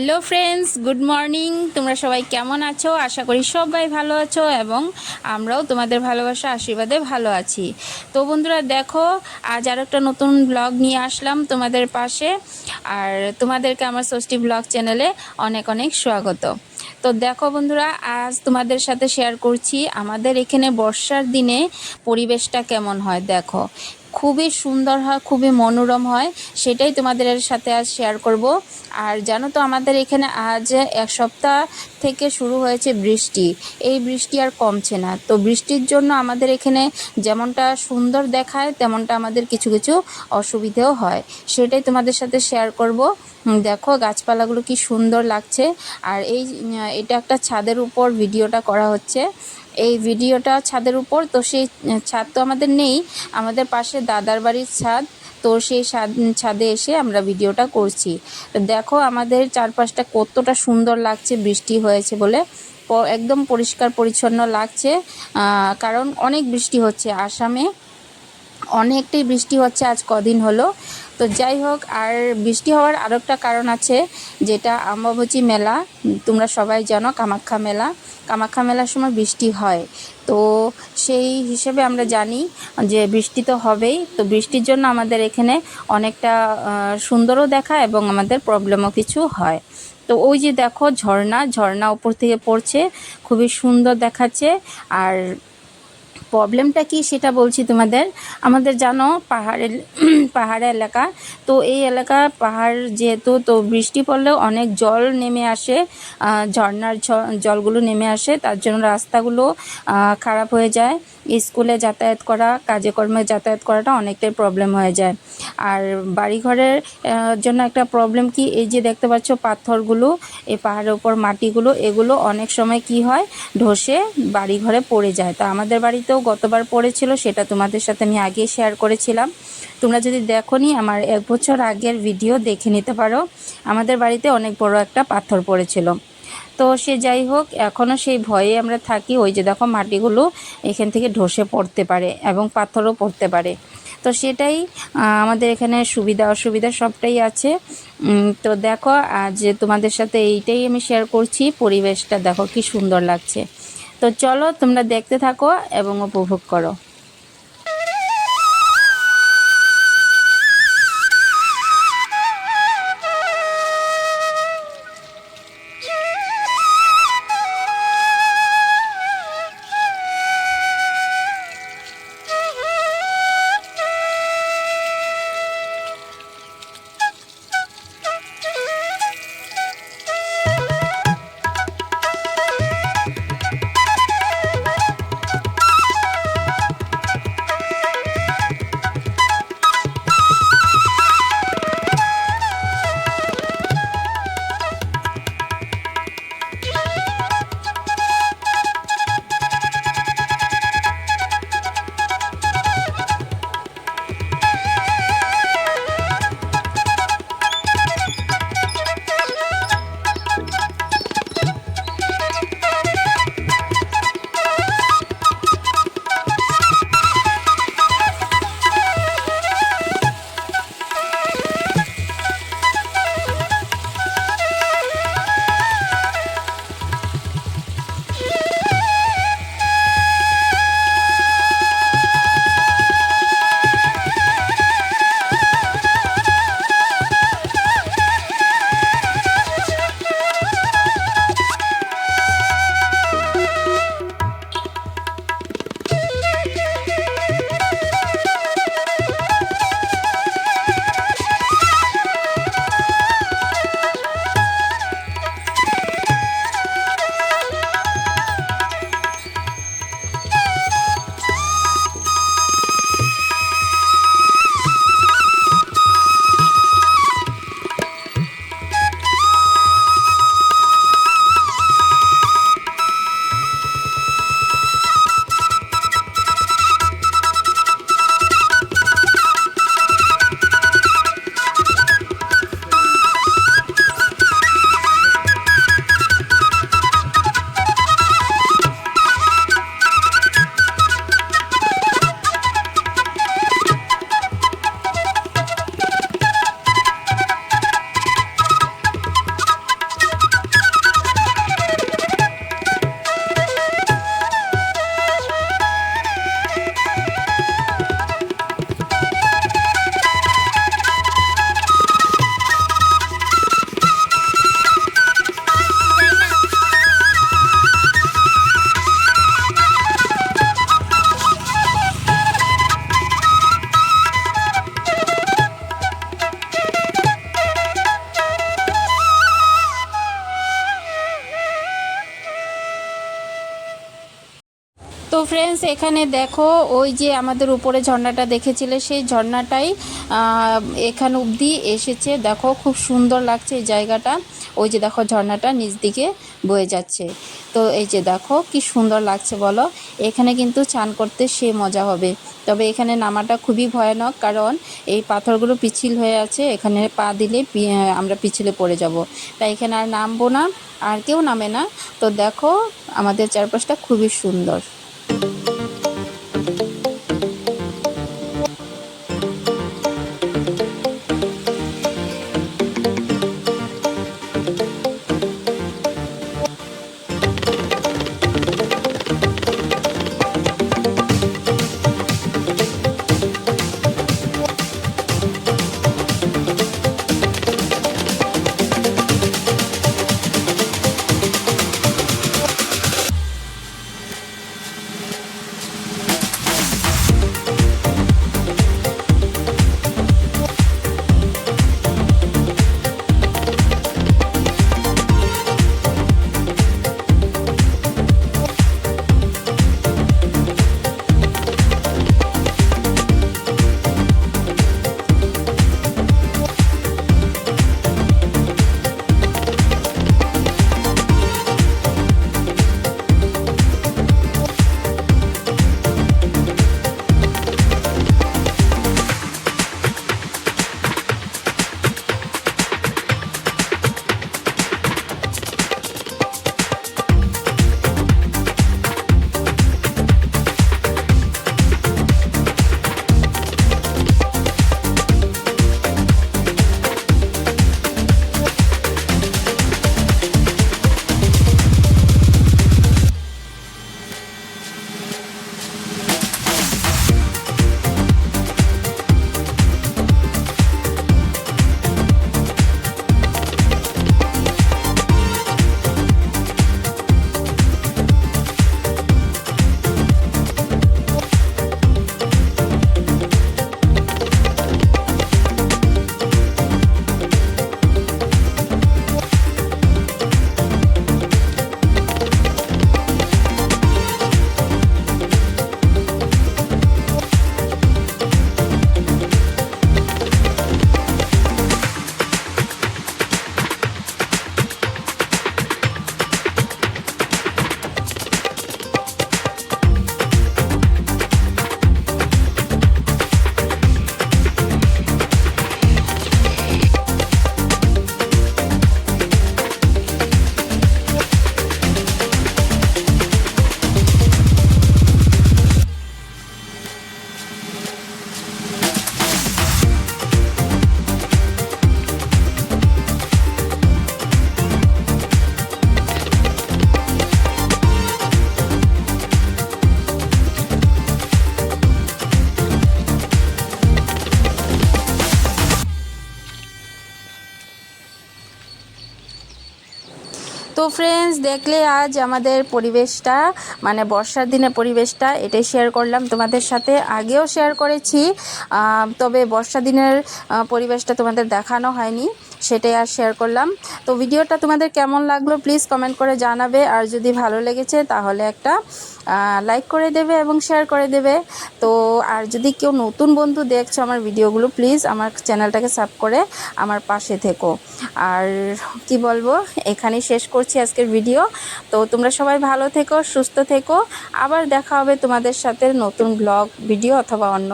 Hello friends, good morning. তোমরা সবাই কেমন আছো? আশা করি সবাই ভালো আছো এবং আমরাও তোমাদের ভালোবাসা আশীর্বাদে ভালো আছি। তো বন্ধুরা, দেখো, আজ আর একটা নতুন ব্লগ নিয়ে আসলাম তোমাদের পাশে। আর তোমাদেরকে আমার ষষ্ঠী ব্লগ চ্যানেলে অনেক অনেক স্বাগত। তো দেখো বন্ধুরা, আজ তোমাদের সাথে শেয়ার করছি আমাদের এখানে বর্ষার দিনে পরিবেশটা কেমন হয়, দেখো। খুবই সুন্দর হয়, খুবই মনোরম হয়, সেটাই তোমাদের সাথে আজ শেয়ার করব। আর জানো তো আমাদের এখানে আজ এক সপ্তাহ থেকে শুরু হয়েছে বৃষ্টি। এই বৃষ্টি আর কমছে না। তো বৃষ্টির জন্য আমাদের এখানে যেমনটা সুন্দর দেখায়, তেমনটা আমাদের কিছু কিছু অসুবিধেও হয়। সেটাই তোমাদের সাথে শেয়ার করব। দেখো গাছপালাগুলো কি সুন্দর লাগছে। আর এই এটা একটা ছাদের উপর ভিডিওটা করা হচ্ছে। এই ভিডিওটা ছাদের উপর, তো সেই ছাদ তো আমাদের নেই। আমাদের পাশে দাদার বাড়ির ছাদ, তো সেই ছাদ এসে আমরা ভিডিওটা করছি। দেখো আমাদের চারপাশটা কতটা সুন্দর লাগছে, বৃষ্টি হয়েছে বলে। একদম পরিষ্কার পরিচ্ছন্ন লাগছে কারণ অনেক বৃষ্টি হচ্ছে। আসামে অনেকটাই বৃষ্টি হচ্ছে আজ কদিন হলো। তো যাই হোক, আর বৃষ্টি হওয়ার আরও একটা কারণ আছে, যেটা আম্বাবচী মেলা, তোমরা সবাই জানো, কামাখ্যা মেলা। কামাখ্যা মেলার সময় বৃষ্টি হয়। তো সেই হিসেবে আমরা জানি যে বৃষ্টি তো হবেই। তো বৃষ্টির জন্য আমাদের এখানে অনেকটা সুন্দরও দেখা এবং আমাদের প্রবলেমও কিছু হয়। তো ওই যে দেখো ঝর্ণা ঝর্ণা উপর থেকে পড়ছে, খুবই সুন্দর দেখাচ্ছে। আর প্রবলেমটা কি সেটা বলছি তোমাদের। আমাদের জানো পাহাড়ের, পাহাড় এলাকা। তো এই এলাকা পাহাড় যেহেতু, তো বৃষ্টি পড়লেও অনেক জল নেমে আসে ঝর্নার জলগুলো নেমে আসে, তার জন্য রাস্তাগুলো খারাপ হয়ে যায়। স্কুলে যাতায়াত করা, কাজে কর্মে যাতায়াত করাটা অনেকটাই প্রবলেম হয়ে যায়। আর বাড়িঘরের জন্য একটা প্রবলেম কি, এই যে দেখতে পাচ্ছ পাথরগুলো, এই পাহাড়ের উপর মাটিগুলো, এগুলো অনেক সময় কি হয়, ধসে বাড়িঘরে পড়ে যায়। তা আমাদের বাড়িতেও গতবার পড়েছিল, সেটা তোমাদের সাথে আমি আগে শেয়ার করেছিলাম। তোমরা যদি দেখোনি, আমার এক বছর আগের ভিডিও দেখে নিতে পারো। আমাদের বাড়িতে অনেক বড় একটা পাথর পড়েছিল। তো সে যাই হোক এখনও সেই ভয়ে আমরা থাকি, ওই যে দেখো মাটিগুলো এখান থেকে ধসে পড়তে পারে এবং পাথরও পড়তে পারে। তো সেটাই আমাদের এখানে সুবিধা অসুবিধা সবটাই আছে। তো দেখো, আজ তোমাদের সাথে এইটাই আমি শেয়ার করছি। পরিবেশটা দেখো কি সুন্দর লাগছে। তো চলো তোমরা দেখতে থাকো এবং উপভোগ করো। ফ্রেন্ডস এখানে দেখো ওই যে আমাদের উপরে ঝর্ণাটা দেখেছিলে, সেই ঝর্ণাটাই এখান অবধি এসেছে। দেখো খুব সুন্দর লাগছে এই জায়গাটা। ওই যে দেখো ঝর্ণাটা নিচ দিকে বয়ে যাচ্ছে। তো এই যে দেখো কি সুন্দর লাগছে বলো। এখানে কিন্তু চান করতে সে মজা হবে। তবে এখানে নামাটা খুবই ভয়ানক, কারণ এই পাথরগুলো পিছিল হয়ে আছে। এখানে পা দিলে আমরা পিছলে পড়ে যাব। তাই এখানে আর নামবো না, আর কেউ নামে না। তো দেখো আমাদের চারপাশটা খুবই সুন্দর। Thank you. তো ফ্রেন্ডস দেখলে আজ আমাদের পরিবেশটা মানে বর্ষার দিনে পরিবেশটা, এটাই শেয়ার করলাম তোমাদের সাথে, আগেও শেয়ার করেছি তবে বর্ষা দিনের পরিবেশটা তোমাদের দেখানো হয়নি, সেটাই আর শেয়ার করলাম। তো ভিডিওটা তোমাদের কেমন লাগল প্লিজ কমেন্ট করে জানাবে, আর যদি ভালো লেগেছে, তাহলে একটা লাইক করে দেবে এবং শেয়ার করে দেবে। তো আর যদি কেউ নতুন বন্ধু দেখছ আমার ভিডিওগুলো প্লিজ আমার চ্যানেলটাকে সাব করে আমার পাশে থেকো। আর কি বলব এখানে শেষ করছি আজকের ভিডিও তো তোমরা সবাই ভালো থেকো, সুস্থ থেকো। আবার দেখা হবে তোমাদের সাথে নতুন ব্লগ ভিডিও অথবা অন্য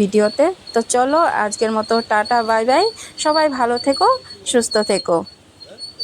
ভিডিওতে তো চলো আজকের মতো, টাটা বাই বাই সবাই ভালো থেকো, সুস্থ থেকো।